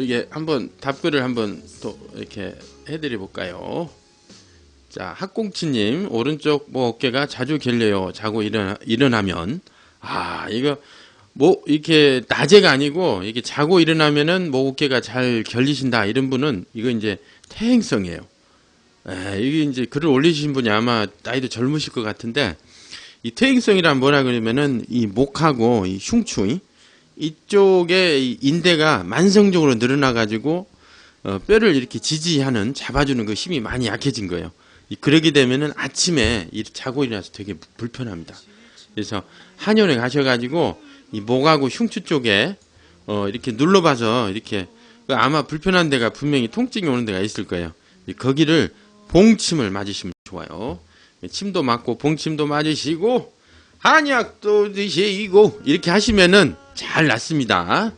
이게 한번 답글을 한번 또 이렇게 해드려 볼까요? 자, 학공치님 오른쪽 뭐 어깨가 자주 결려요. 자고 일어나 일어나면 아 이거 뭐 이렇게 낮에가 아니고 이게 자고 일어나면은 목 어깨가 잘 결리신다 이런 분은 이거 이제 퇴행성이에요. 에, 이게 이제 글을 올리신 분이 아마 나이도 젊으실 것 같은데 이 퇴행성이란 뭐라 그러면은 이 목하고 이 흉추 이쪽에 이 인대가 만성적으로 늘어나 가지고 어, 뼈를 이렇게 지지하는 잡아주는 그 힘이 많이 약해진 거예요. 이 그러게 되면은 아침에 이 자고 일어나서 되게 불편합니다. 그래서 한의원에 가셔가지고 이 목하고 흉추 쪽에 어, 이렇게 눌러봐서 이렇게 그 아마 불편한 데가 분명히 통증이 오는 데가 있을 거예요. 이 거기를 봉침을 맞으시면 좋아요. 침도 맞고 봉침도 맞으시고 한약도 드시고 이렇게 하시면은 잘 낫습니다.